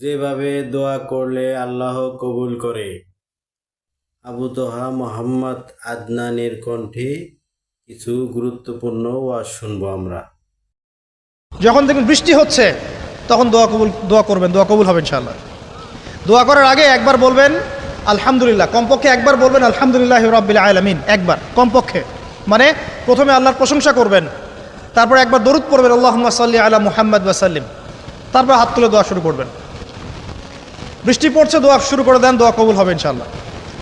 যেভাবে দোয়া করলে আল্লাহ কবুল করে। আবু তোহা মোহাম্মদ আদনানের কণ্ঠে কিছু গুরুত্বপূর্ণ ওয়াজ শুনব আমরা। যখন দেখুন বৃষ্টি হচ্ছে, তখন দোয়া কবুল, দোয়া করবেন, দোয়া কবুল হবে ইনশাআল্লাহ। দোয়া করার আগে একবার বলবেন, আলহামদুলিল্লাহ। কমপক্ষে একবার বলবেন, আলহামদুলিল্লাহ রব্বিল আলমিন। একবার, কমপক্ষে। মানে প্রথমে আল্লাহর প্রশংসা করবেন, তারপর একবার দরুদ পড়বেন আল্লাহ সাল্লি আলা মুহাম্মদ ওয়াসাল্লিম তারপর হাত তুলে দোয়া শুরু করবেন। বৃষ্টি পড়ছে, দোয়া শুরু করে দেন, দোয়া কবুল হবে ইনশাআল্লাহ।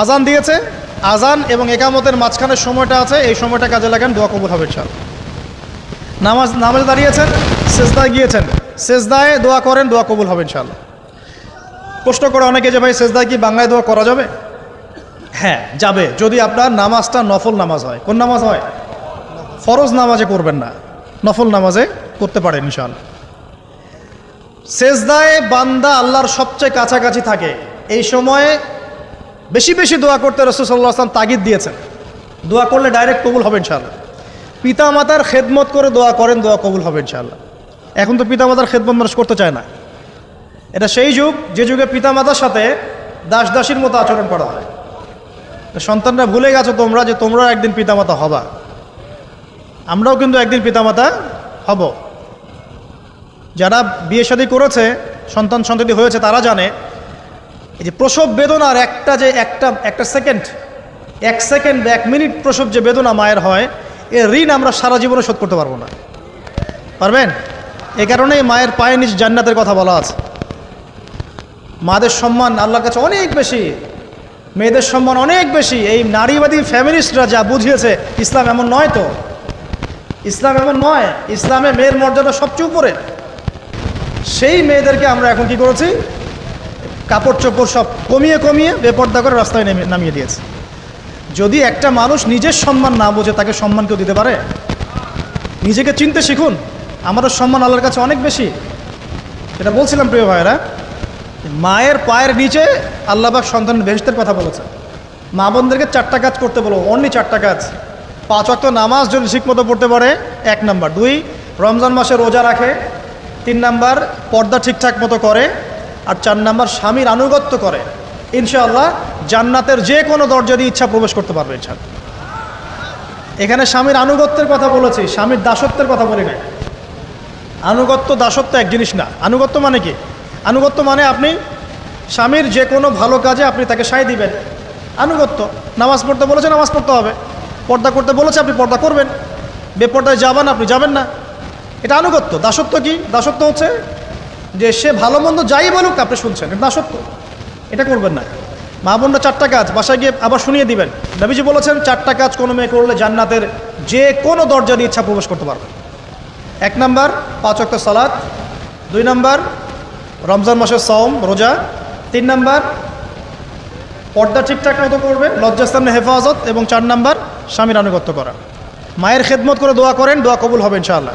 আজান দিয়েছে, আজান এবং একামতের মাঝখানের সময়টা আছে, এই সময়টা কাজে লাগান, দোয়া কবুল হবে ইনশাআল্লাহ। নামাজ, নামাজে দাঁড়িয়েছেন, সেজদায় গিয়েছেন, সেজদায় দোয়া করেন, দোয়া কবুল হবে ইনশাআল্লাহ। প্রশ্ন করে অনেকে যে, ভাই, সেজদায় কি বাংলায় দোয়া করা যাবে? হ্যাঁ যাবে, যদি আপনার নামাজটা নফল নামাজ হয়। কোন নামাজ হয়? ফরজ নামাজে করবেন না, নফল নামাজে করতে পারেন ইনশাআল্লাহ। সেজদায় বান্দা আল্লাহর সবচেয়ে কাছাকাছি থাকে। এই সময়ে বেশি বেশি দোয়া করতে রসুল সাল্লাহ আসলাম তাগিদ দিয়েছেন। দোয়া করলে ডাইরেক্ট কবুল হবে ইনশাআল্লাহ। পিতা মাতার খেদমত করে দোয়া করেন, দোয়া কবুল হবে ইনশাআল্লাহ। এখন তো পিতা মাতার খেদমত মানুষ করতে চায় না। এটা সেই যুগ, যে যুগে পিতা মাতার সাথে দাস দাসীর মতো আচরণ করা হয়। সন্তানরা ভুলে গেছো তোমরা যে তোমরাও একদিন পিতামাতা হবা। আমরাও কিন্তু একদিন পিতামাতা হব। যারা বিয়ে শাদী করেছে, সন্তান সন্ততি হয়েছে, তারা জানে, এই যে প্রসব বেদনার একটা যে একটা একটা সেকেন্ড, এক সেকেন্ড বা এক মিনিট প্রসব যে বেদনা মায়ের হয় এর ঋণ আমরা সারা জীবনে শোধ করতে পারব না। পারবেন? এ কারণেই মায়ের পায়ে নিজ জান্নাতের কথা বলা আছে। মাদের সম্মান আল্লাহর কাছে অনেক বেশি, মেয়েদের সম্মান অনেক বেশি। এই নারীবাদী ফ্যামিলিস্টরা যা বুঝিয়েছে, ইসলাম এমন নয় তো। ইসলাম এমন নয়, ইসলামে মেয়ের মর্যাদা সবচেয়ে উপরে। সেই মেয়েদেরকে আমরা এখন কি করেছি? কাপড় চোপড় সব কমিয়ে কমিয়ে বেপর্দা করে রাস্তায় নেমে নামিয়ে দিয়েছে। যদি একটা মানুষ নিজের সম্মান না বোঝে, তাকে সম্মান কেউ দিতে পারে? নিজেকে চিনতে শিখুন। আমাদের সম্মান আল্লাহর কাছে অনেক বেশি। এটা বলছিলাম প্রিয় ভাইয়েরা মায়ের পায়ের নিচে আল্লাহবাক সন্তান বেহেস্তের কথা বলেছে। মা বোনদেরকে চারটা কাজ করতে বলো অনলি চারটা কাজ। পাঁচ অক্ত নামাজ যদি ঠিকমতো পড়তে পারে, এক নাম্বার। দুই, রমজান মাসে রোজা রাখে তিন নাম্বার, পর্দা ঠিকঠাক মতো করে, আর চার নাম্বার, স্বামীর আনুগত্য করে। ইনশাআল্লাহ, জান্নাতের যে কোনো দরজা দিয়ে ইচ্ছা প্রবেশ করতে পারবে ইচ্ছা এখানে স্বামীর আনুগত্যের কথা বলেছি, স্বামীর দাসত্বের কথা বলি না আনুগত্য, দাসত্ব এক জিনিস না। আনুগত্য মানে কি? আনুগত্য মানে আপনি স্বামীর যে কোনো ভালো কাজে আপনি তাকে সায় দিবেন। আনুগত্য, নামাজ পড়তে বলেছে, নামাজ পড়তে হবে। পর্দা করতে বলেছে, আপনি পর্দা করবেন। বেপর্দায় যাবেন, আপনি যাবেন না। এটা আনুগত্য। দাসত্ব কি? দাসত্ব হচ্ছে যে সে ভালো মন্দ যাই বলুক, আপনি শুনছেন। এটা দাসত্ব। এটা করবেন না। মা বোনরা চারটা কাজ, বাসায় গিয়ে আবার শুনিয়ে দিবেন। নবীজি বলেছেন, চারটা কাজ কোনো মেয়ে করলে জান্নাতের যে কোনো দরজা দিয়ে ইচ্ছা প্রবেশ করতে পারবে। এক নাম্বার, পাঁচ অক্ট সালাদ দুই নাম্বার, রমজান মাসের সওম, রোজা। তিন নাম্বার, পর্দা ঠিকঠাক মতো করবে লজ্জাস্থানের হেফাজত। এবং চার নাম্বার, স্বামীর আনুগত্য করা। মায়ের খেদমত করে দোয়া করেন, দোয়া কবুল হবে ইনশাআল্লাহ।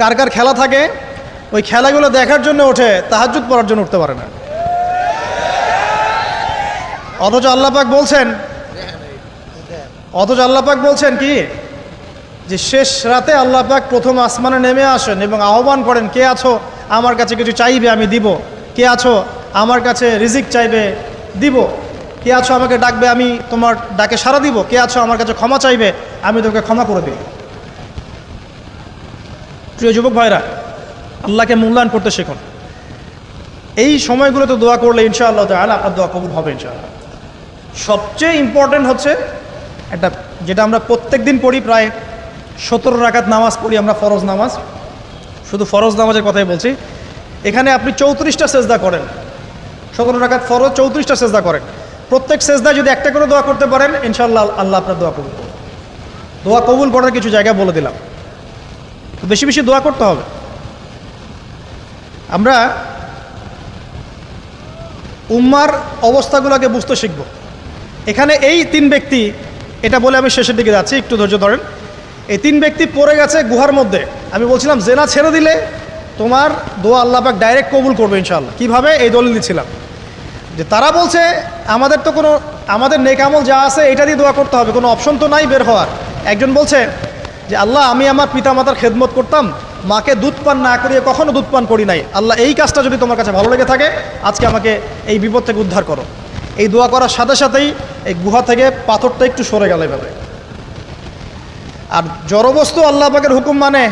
কার কার খেলা থাকে, ওই খেলাগুলো দেখার জন্য ওঠে তাহাজুদ পড়ার জন্য উঠতে পারে না। অথচ আল্লাপাক বলছেন, অথচ আল্লাপাক বলছেন কি? যে শেষ রাতে আল্লাহ পাক প্রথম আসমানে নেমে আসেন এবং আহ্বান করেন, কে আছো? আমার কাছে কিছু চাইবে, আমি দিব। কে আছো? আমার কাছে রিজিক চাইবে, দিব। কে আছো? আমাকে ডাকবে, আমি তোমার ডাকে সাড়া দিব। কে আছো? আমার কাছে ক্ষমা চাইবে, আমি তোকে ক্ষমা করে দিব প্রিয় যুবক ভাইরা, আল্লাহকে মূল্যায়ন করতে শেখুন। এই সময়গুলোতে দোয়া করলে ইনশাআল্লাহ তাহলে আপনার দোয়া কবুল হবে ইনশাআল্লাহ। সবচেয়ে ইম্পর্টেন্ট হচ্ছে একটা, যেটা আমরা প্রত্যেক দিন পড়ি প্রায় সতেরো রাকাত নামাজ পড়ি আমরা, ফরজ নামাজ। শুধু ফরজ নামাজের কথাই বলছি। এখানে আপনি চৌত্রিশটা সেজদা করেন। সতেরো রাকাত ফরজ, চৌত্রিশটা সেজদা করেন। প্রত্যেক সেজদা যদি একটা করে দোয়া করতে পারেন ইনশাল্লাহ আল্লাহ আপনার দোয়া কবুল। দোয়া কবুল করার কিছু জায়গা বলে দিলাম। তো বেশি বেশি দোয়া করতে হবে। আমরা উম্মার অবস্থাগুলোকে বুঝতে শিখব। এখানে এই তিন ব্যক্তি, এটা বলে আমি শেষের দিকে যাচ্ছি, একটু ধৈর্য ধরেন। এই তিন ব্যক্তি পড়ে গেছে গুহার মধ্যে। আমি বলছিলাম, জেনা ছেড়ে দিলে তোমার দোয়া আল্লাহ পাক ডাইরেক্ট কবুল করবে ইনশাআল্লাহ। কীভাবে? এই দলিল দিচ্ছিলাম যে তারা বলছে, আমাদের তো কোনো, আমাদের নেকামল যা আছে, এটা দিয়ে দোয়া করতে হবে। কোনো অপশন তো নাই বের হওয়ার। একজন বলছে যে আল্লাহ, আমি আমার পিতামাতার খেদমত করতাম, মাকে দুধ পান না করিয়ে কখনো দুধ পান করি নাই। আল্লাহ, এই কাজটা যদি তোমার কাছে ভালো লেগে থাকে, আজকে আমাকে এই বিপদ থেকে উদ্ধার করো। এই দোয়া করার সাথে সাথেই এই গুহা থেকে পাথরটা একটু সরে গেল এভাবে। আর জড়বস্তু আল্লাহ পাকের হুকুম মানে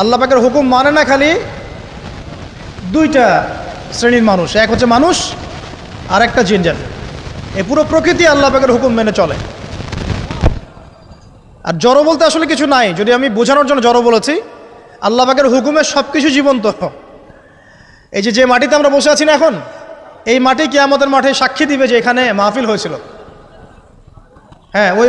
আল্লাহ পাকের হুকুম মানে না খালি দুইটা শ্রেণির মানুষ, এক হচ্ছে মানুষ আর একটা জিন এ পুরো প্রকৃতি আল্লাহ পাকের হুকুম মেনে চলে। আর জড়ো বলতে আসলে কিছু নাই। যদি আমি বোঝানোর জন্য জড়ো বলেছি, আল্লাহ পাকের হুকুমে সব কিছু জীবন্ত। এই যে যে মাটিতে আমরা বসে আছি না এখন, এই মাটি কি আমাদের মাঠে সাক্ষী দিবে যে এখানে মাহফিল হয়েছিল। হ্যাঁ ওই